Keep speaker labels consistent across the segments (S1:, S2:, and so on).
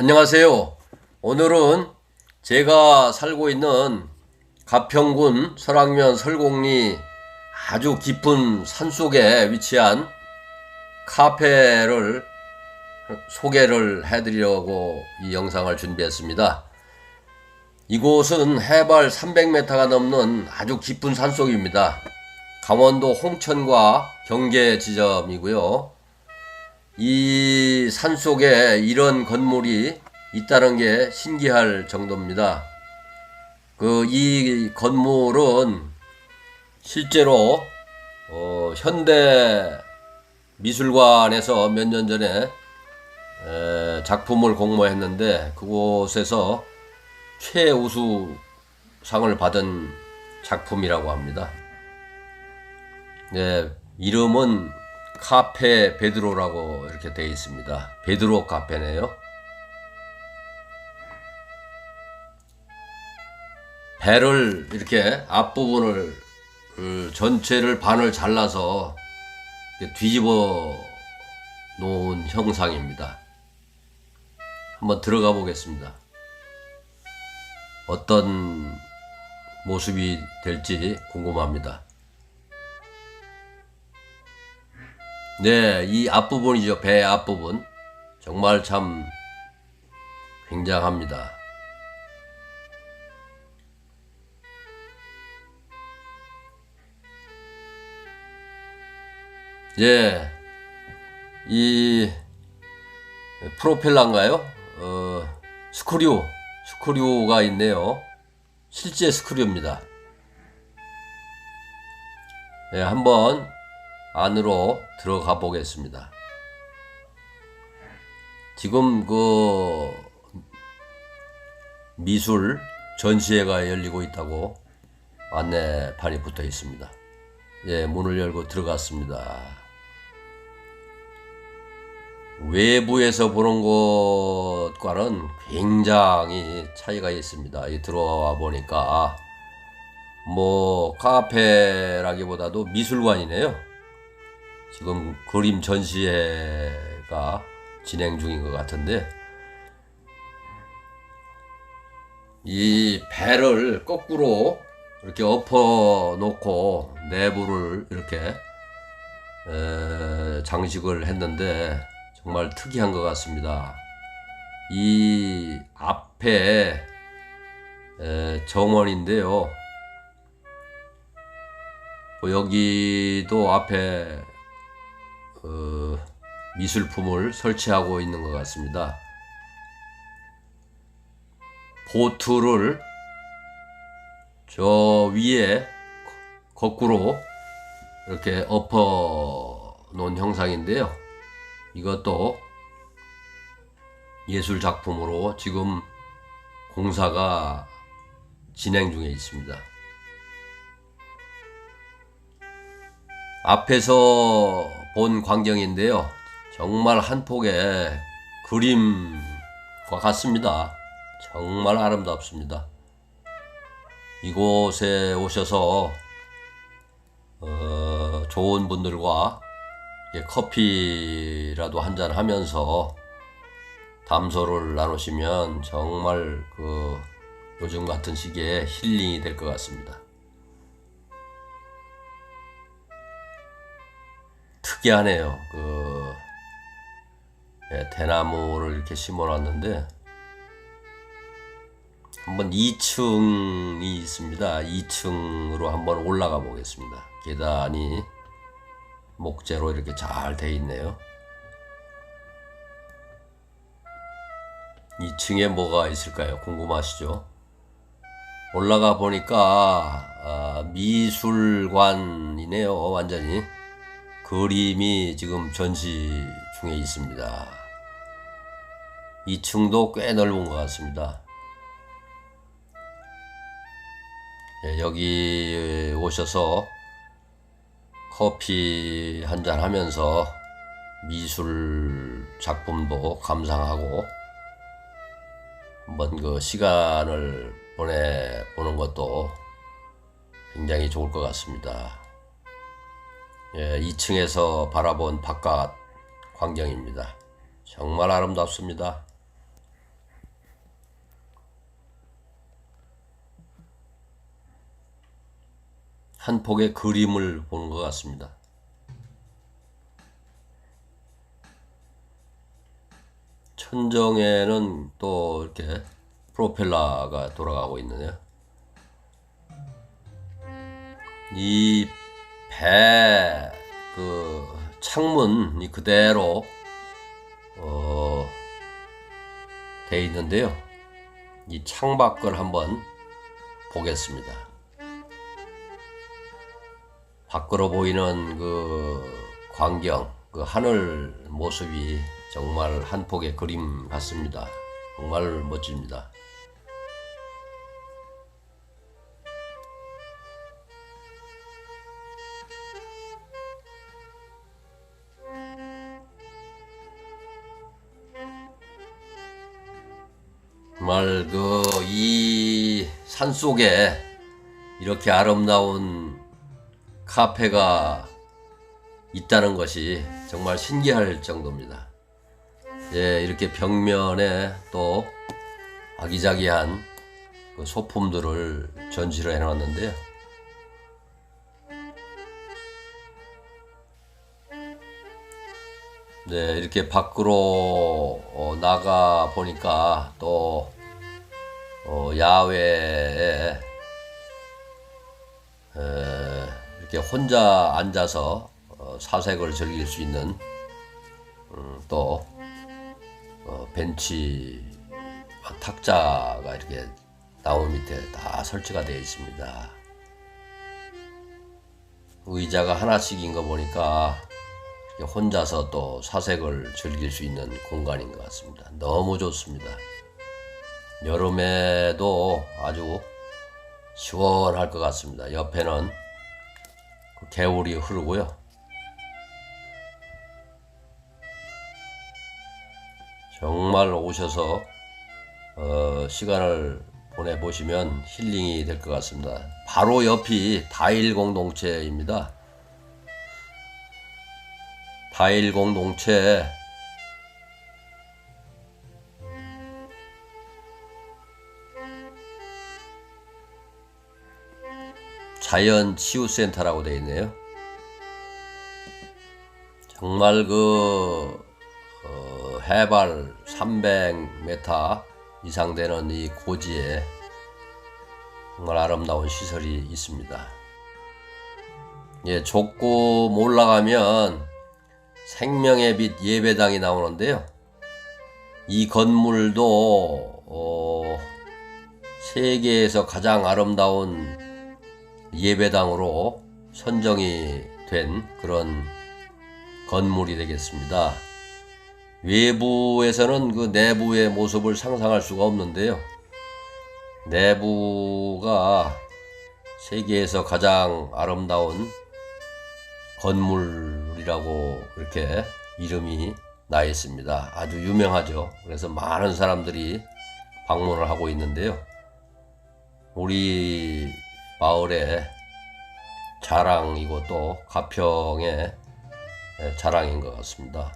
S1: 안녕하세요. 오늘은 제가 살고 있는 가평군 설악면 설곡리 아주 깊은 산 속에 위치한 카페를 소개를 해드리려고 이 영상을 준비했습니다. 이곳은 해발 300m가 넘는 아주 깊은 산속입니다. 강원도 홍천과 경계 지점이고요. 이 산속에 이런 건물이 있다는 게 신기할 정도입니다. 그 이 건물은 실제로 어, 현대 미술관에서 몇 년 전에 에, 작품을 공모했는데 그곳에서 최우수 상을 받은 작품이라고 합니다. 네, 이름은 카페 베드로라고 이렇게 되어 있습니다. 베드로 카페네요. 배를 이렇게 앞부분을 음, 전체를 반을 잘라서 뒤집어 놓은 형상입니다. 한번 들어가 보겠습니다. 어떤 모습이 될지 궁금합니다. 네, 이 앞부분이죠. 배 앞부분. 정말 참 굉장합니다. 예, 이 프로펠러인가요? 어, 스크류, 스크류가 있네요. 실제 스크류입니다. 예, 한번 안으로 들어가 보겠습니다. 지금 그 미술 전시회가 열리고 있다고 안내판이 붙어 있습니다. 예, 문을 열고 들어갔습니다. 외부에서 보는 것과는 굉장히 차이가 있습니다. 이 들어와 보니까 뭐 카페라기보다도 미술관이네요. 지금 그림 전시회가 진행 중인 것 같은데 이 배를 거꾸로 이렇게 엎어 놓고 내부를 이렇게 에, 장식을 했는데 정말 특이한 것 같습니다. 이 앞에 에, 정원인데요. 뭐 여기도 앞에 어, 미술품을 설치하고 있는 것 같습니다. 보트를 저 위에 거꾸로 이렇게 엎어 놓은 형상인데요. 이것도 예술 작품으로 지금 공사가 진행 중에 있습니다. 앞에서 본 광경인데요. 정말 한 폭의 그림과 같습니다. 정말 아름답습니다. 이곳에 오셔서 어, 좋은 분들과 커피라도 한잔 하면서 담소를 나누시면 정말 그 요즘 같은 시기에 힐링이 될 것 같습니다. 특이하네요. 그 예, 대나무를 이렇게 심어놨는데 한번 2층이 있습니다. 2층으로 한번 올라가 보겠습니다. 계단이 목재로 이렇게 잘 돼 있네요. 2층에 뭐가 있을까요? 궁금하시죠? 올라가 보니까 아, 미술관이네요. 완전히 그림이 지금 전시 중에 있습니다. 2층도 꽤 넓은 것 같습니다. 예, 여기 오셔서 커피 한 잔 하면서 미술 작품도 감상하고 한번 그 시간을 보내 보는 것도 굉장히 좋을 것 같습니다. 예, 2층에서 바라본 바깥 광경입니다. 정말 아름답습니다. 한 폭의 그림을 보는 것 같습니다. 천정에는 또 이렇게 프로펠러가 돌아가고 있네요. 이 배 그 창문이 그대로 어, 돼 있는데요. 이 창밖을 한번 보겠습니다. 밖으로 보이는 그 광경, 그 하늘 모습이 정말 한 폭의 그림 같습니다. 정말 멋집니다. 정말 그 이 산속에 이렇게 아름다운 카페가 있다는 것이 정말 신기할 정도입니다. 예, 이렇게 벽면에 또 아기자기한 그 소품들을 전시를 해놨는데요. 네, 이렇게 밖으로 어, 나가 보니까 또 어, 야외에 에, 이렇게 혼자 앉아서 어, 사색을 즐길 수 있는 음, 또 어, 벤치 탁자가 이렇게 나무 밑에 다 설치가 되어 있습니다. 의자가 하나씩인 거 보니까 혼자서 또 사색을 즐길 수 있는 공간인 것 같습니다. 너무 좋습니다. 여름에도 아주 시원할 것 같습니다. 옆에는 그 개울이 흐르고요. 정말 오셔서 어, 시간을 보내보시면 힐링이 될 것 같습니다. 바로 옆이 다일 공동체입니다. 다일 공동체 자연 치유센터라고 되어 있네요. 정말 그 어, 해발 300m 이상 되는 이 고지에 정말 아름다운 시설이 있습니다. 예, 좁고 올라가면 생명의 빛 예배당이 나오는데요. 이 건물도 어, 세계에서 가장 아름다운 예배당으로 선정이 된 그런 건물이 되겠습니다. 외부에서는 그 내부의 모습을 상상할 수가 없는데요. 내부가 세계에서 가장 아름다운 건물이라고 이렇게 이름이 나 있습니다. 아주 유명하죠. 그래서 많은 사람들이 방문을 하고 있는데요. 우리 마을의 자랑이고 또 가평의 자랑인 것 같습니다.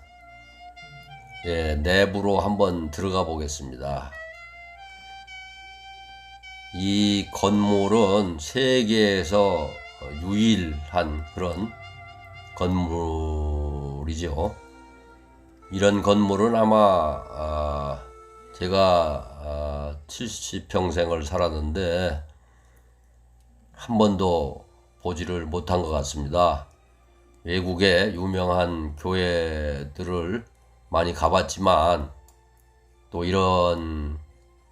S1: 예, 내부로 한번 들어가 보겠습니다. 이 건물은 세계에서 유일한 그런 건물이죠. 이런 건물은 아마 아, 제가 아, 70평생을 살았는데 한 번도 보지를 못한 것 같습니다. 외국의 유명한 교회들을 많이 가봤지만 또 이런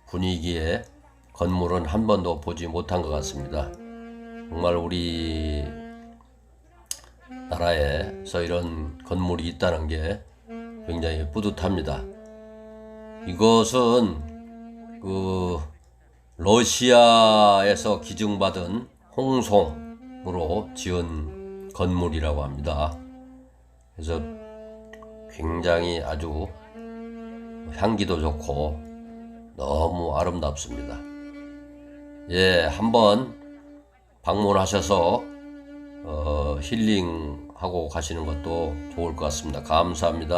S1: 분위기의 건물은 한 번도 보지 못한 것 같습니다. 정말 우리 나라에서 이런 건물이 있다는 게 굉장히 뿌듯합니다. 이것은 그 러시아에서 기증받은 홍송으로 지은 건물이라고 합니다. 그래서 굉장히 아주 향기도 좋고 너무 아름답습니다. 예, 한번 방문하셔서 어, 힐링하고 가시는 것도 좋을 것 같습니다. 감사합니다.